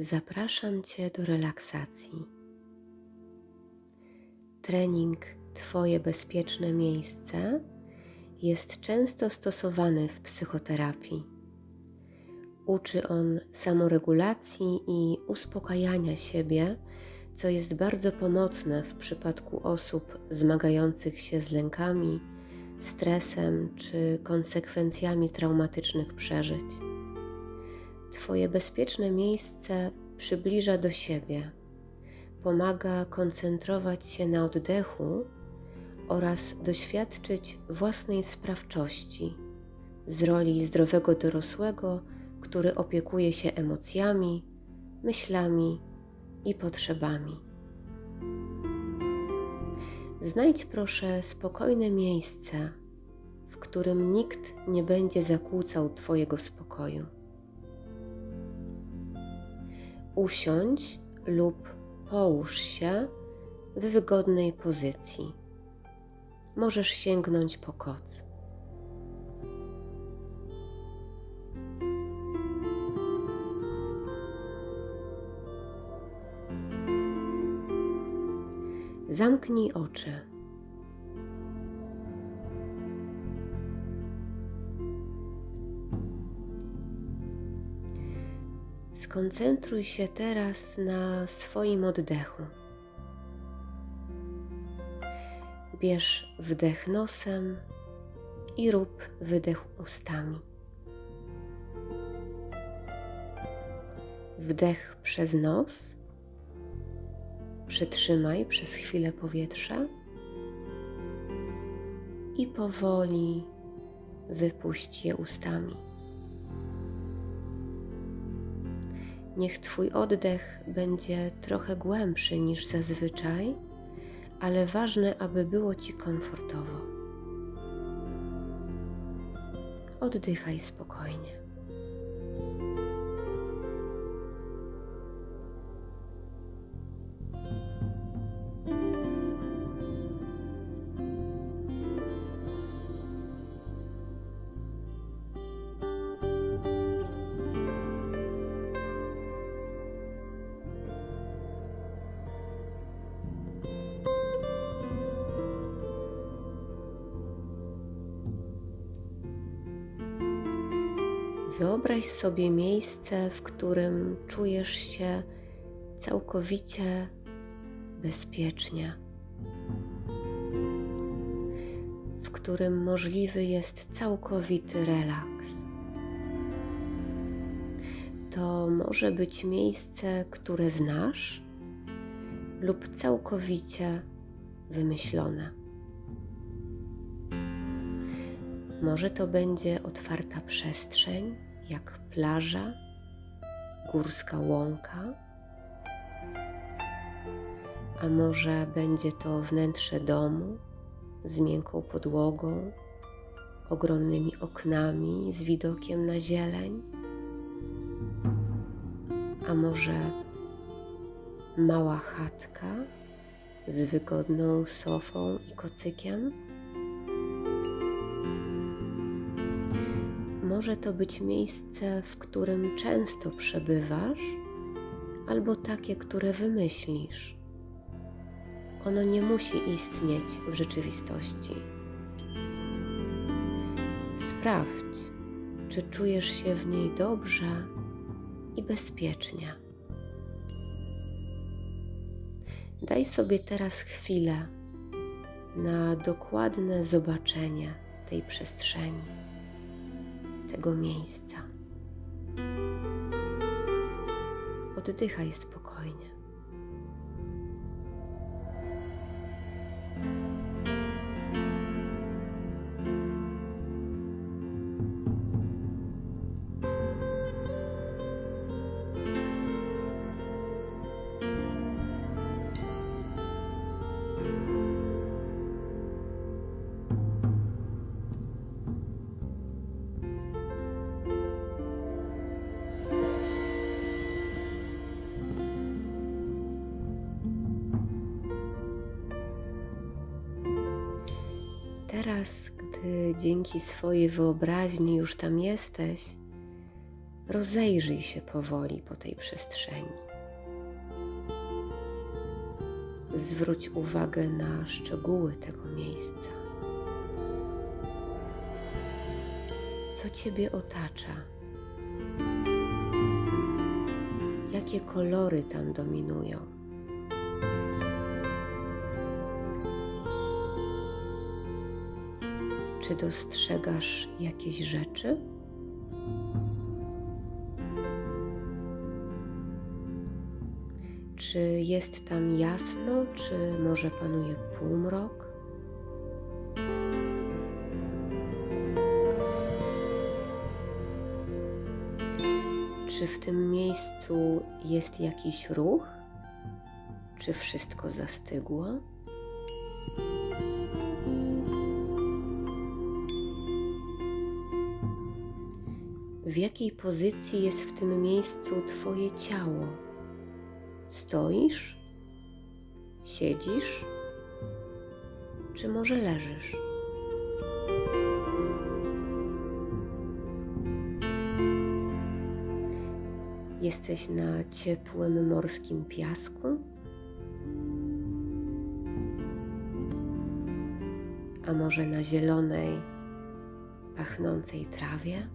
zapraszam Cię do relaksacji. Trening Twoje bezpieczne miejsce jest często stosowany w psychoterapii. Uczy on samoregulacji i uspokajania siebie, co jest bardzo pomocne w przypadku osób zmagających się z lękami, stresem czy konsekwencjami traumatycznych przeżyć. Twoje bezpieczne miejsce przybliża do siebie, pomaga koncentrować się na oddechu oraz doświadczyć własnej sprawczości z roli zdrowego dorosłego, który opiekuje się emocjami, myślami i potrzebami. Znajdź proszę spokojne miejsce, w którym nikt nie będzie zakłócał Twojego spokoju. Usiądź lub połóż się w wygodnej pozycji. Możesz sięgnąć po koc. Zamknij oczy. Skoncentruj się teraz na swoim oddechu. Bierz wdech nosem i rób wydech ustami. Wdech przez nos. Przytrzymaj przez chwilę powietrze i powoli wypuść je ustami. Niech Twój oddech będzie trochę głębszy niż zazwyczaj, ale ważne, aby było Ci komfortowo. Oddychaj spokojnie. Wyobraź sobie miejsce, w którym czujesz się całkowicie bezpiecznie, w którym możliwy jest całkowity relaks. To może być miejsce, które znasz, lub całkowicie wymyślone. Może to będzie otwarta przestrzeń, jak plaża, górska łąka, a może będzie to wnętrze domu z miękką podłogą, ogromnymi oknami z widokiem na zieleń, a może mała chatka z wygodną sofą i kocykiem. Może to być miejsce, w którym często przebywasz, albo takie, które wymyślisz. Ono nie musi istnieć w rzeczywistości. Sprawdź, czy czujesz się w niej dobrze i bezpiecznie. Daj sobie teraz chwilę na dokładne zobaczenie tej przestrzeni tego miejsca. Oddychaj spokojnie. Teraz, gdy dzięki swojej wyobraźni już tam jesteś, rozejrzyj się powoli po tej przestrzeni. Zwróć uwagę na szczegóły tego miejsca. Co Ciebie otacza? Jakie kolory tam dominują? Czy dostrzegasz jakieś rzeczy? Czy jest tam jasno, czy może panuje półmrok? Czy w tym miejscu jest jakiś ruch? Czy wszystko zastygło? W jakiej pozycji jest w tym miejscu Twoje ciało? Stoisz? Siedzisz? Czy może leżysz? Jesteś na ciepłym morskim piasku? A może na zielonej, pachnącej trawie?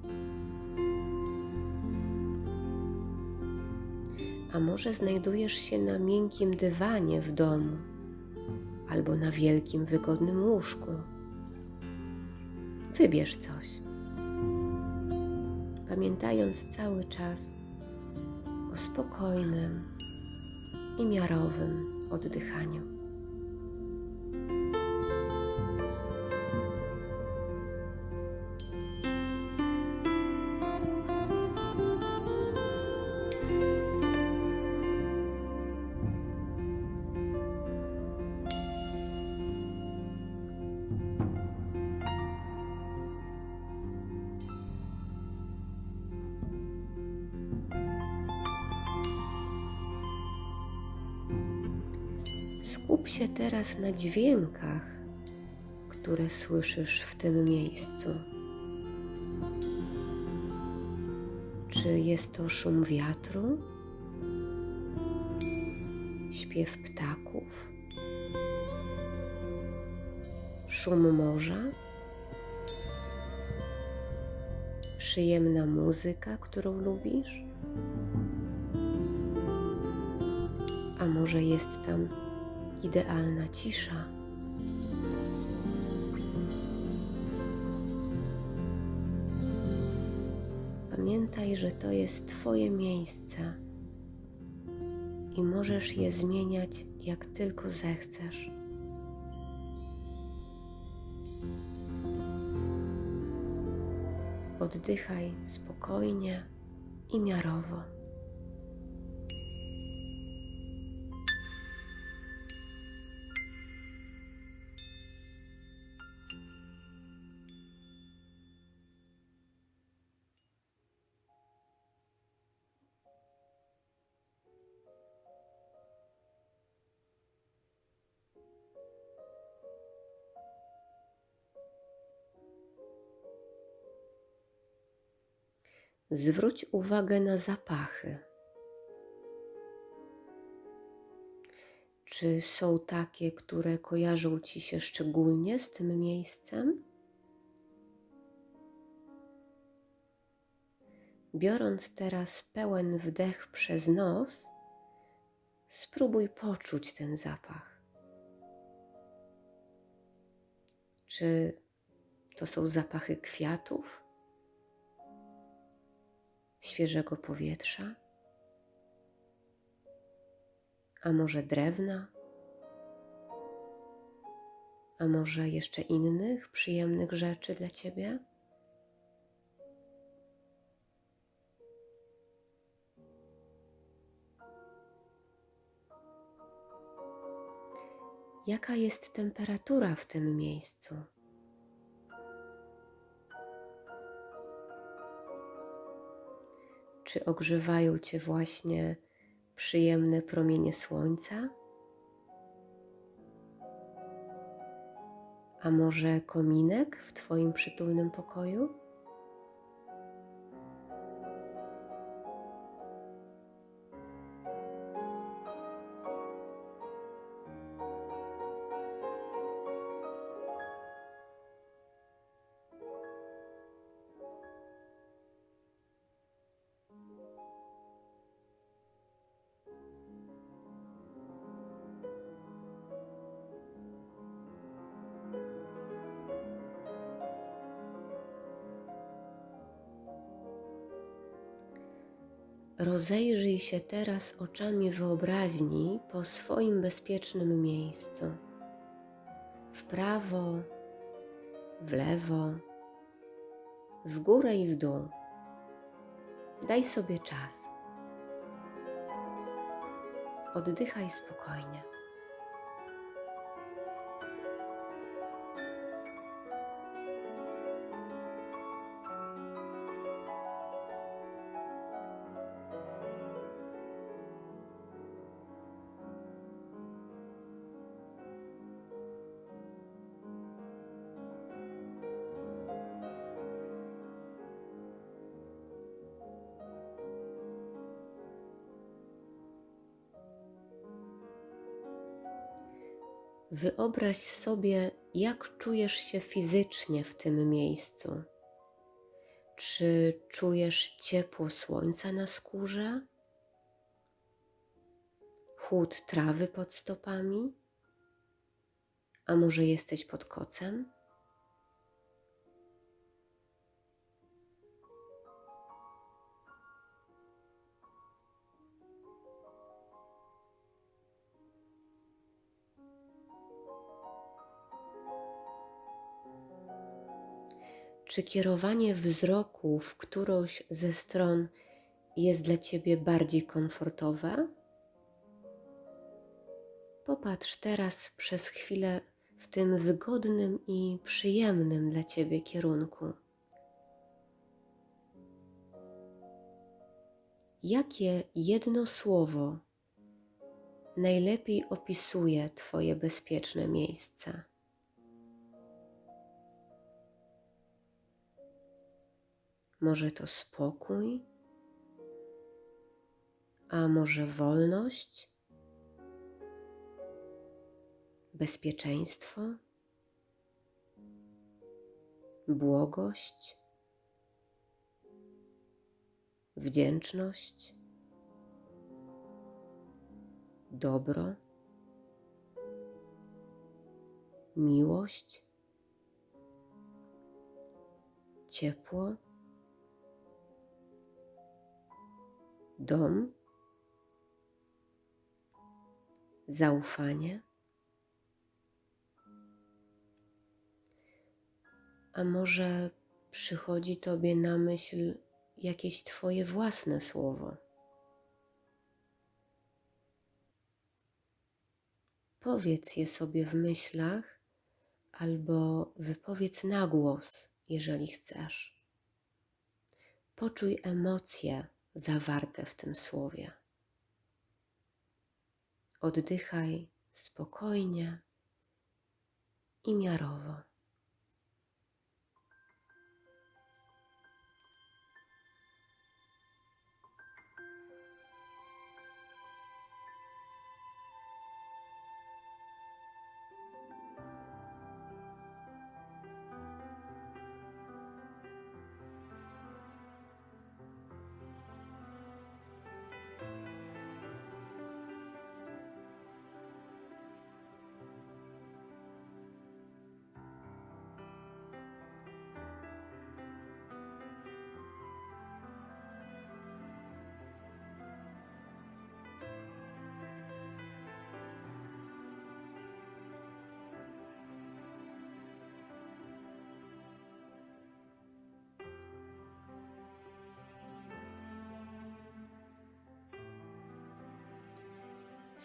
A może znajdujesz się na miękkim dywanie w domu albo na wielkim, wygodnym łóżku? Wybierz coś, pamiętając cały czas o spokojnym i miarowym oddychaniu. Się teraz na dźwiękach, które słyszysz w tym miejscu. Czy jest to szum wiatru, śpiew ptaków, szum morza, przyjemna muzyka, którą lubisz? A może jest tam idealna cisza. Pamiętaj, że to jest Twoje miejsce i możesz je zmieniać jak tylko zechcesz. Oddychaj spokojnie i miarowo. Zwróć uwagę na zapachy. Czy są takie, które kojarzą ci się szczególnie z tym miejscem? Biorąc teraz pełen wdech przez nos, spróbuj poczuć ten zapach. Czy to są zapachy kwiatów? Świeżego powietrza, a może drewna, a może jeszcze innych przyjemnych rzeczy dla Ciebie? Jaka jest temperatura w tym miejscu? Czy ogrzewają Cię właśnie przyjemne promienie słońca? A może kominek w Twoim przytulnym pokoju? Rozejrzyj się teraz oczami wyobraźni po swoim bezpiecznym miejscu. W prawo, w lewo, w górę i w dół. Daj sobie czas. Oddychaj spokojnie. Wyobraź sobie, jak czujesz się fizycznie w tym miejscu. Czy czujesz ciepło słońca na skórze? Chłód trawy pod stopami? A może jesteś pod kocem? Czy kierowanie wzroku w którąś ze stron jest dla Ciebie bardziej komfortowe? Popatrz teraz przez chwilę w tym wygodnym i przyjemnym dla Ciebie kierunku. Jakie jedno słowo najlepiej opisuje Twoje bezpieczne miejsce? Może to spokój, a może wolność, bezpieczeństwo, błogość, wdzięczność, dobro, miłość, ciepło. Dom, zaufanie, a może przychodzi Tobie na myśl jakieś Twoje własne słowo. Powiedz je sobie w myślach albo wypowiedz na głos, jeżeli chcesz. Poczuj emocje zawarte w tym słowie. Oddychaj spokojnie i miarowo.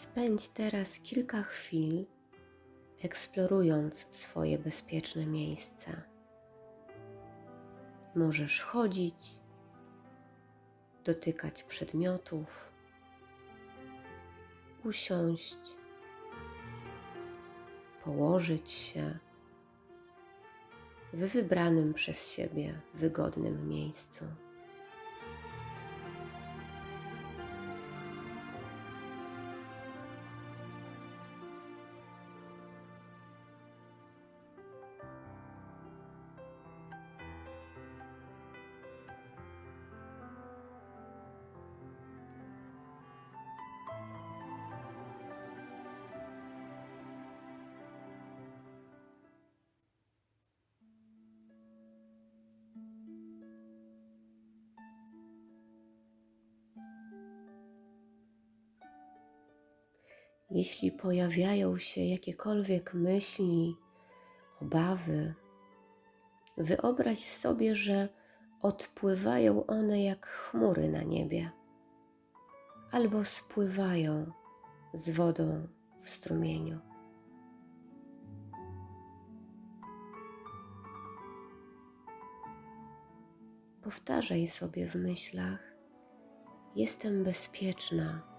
Spędź teraz kilka chwil eksplorując swoje bezpieczne miejsca. Możesz chodzić, dotykać przedmiotów, usiąść, położyć się w wybranym przez siebie wygodnym miejscu. Jeśli pojawiają się jakiekolwiek myśli, obawy, wyobraź sobie, że odpływają one jak chmury na niebie albo spływają z wodą w strumieniu. Powtarzaj sobie w myślach: Jestem bezpieczna,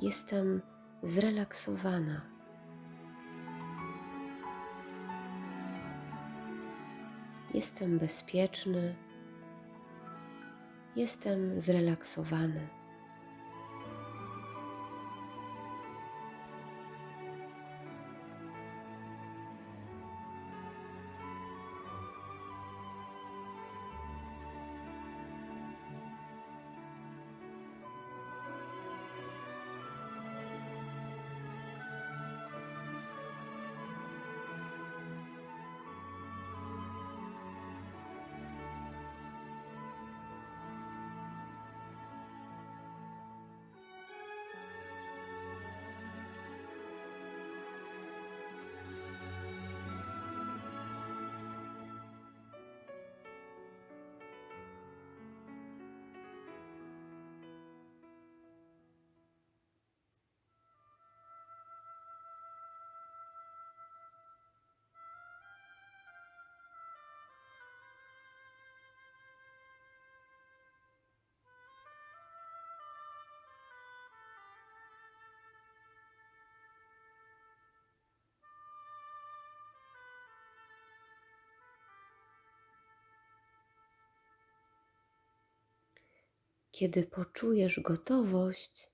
jestem zrelaksowana. Jestem bezpieczny, jestem zrelaksowany. Kiedy poczujesz gotowość,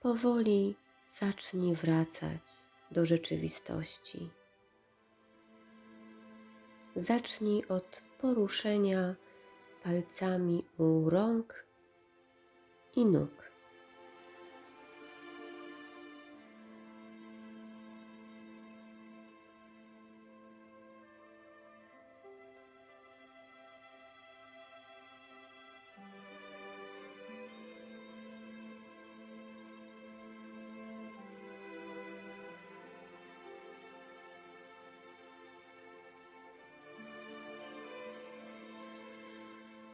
powoli zacznij wracać do rzeczywistości. Zacznij od poruszenia palcami u rąk i nóg.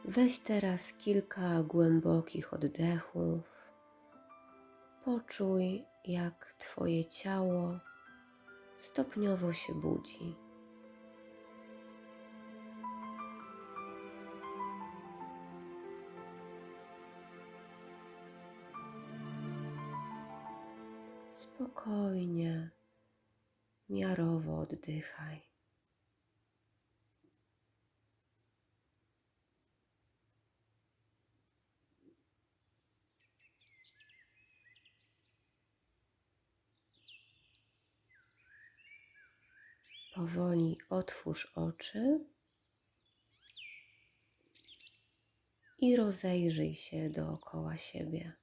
Weź teraz kilka głębokich oddechów. Poczuj, jak Twoje ciało stopniowo się budzi. Spokojnie, miarowo oddychaj. Powoli otwórz oczy i rozejrzyj się dookoła siebie.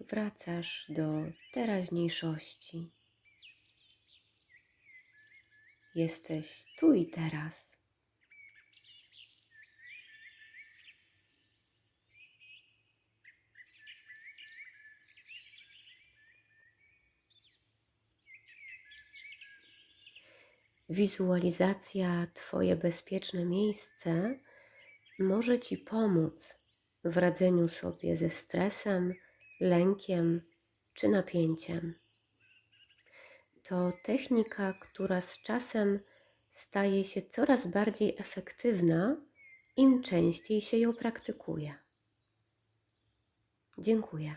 Wracasz do teraźniejszości. Jesteś tu i teraz. Wizualizacja Twoje bezpieczne miejsce może Ci pomóc w radzeniu sobie ze stresem, lękiem czy napięciem. To technika, która z czasem staje się coraz bardziej efektywna, im częściej się ją praktykuje. Dziękuję.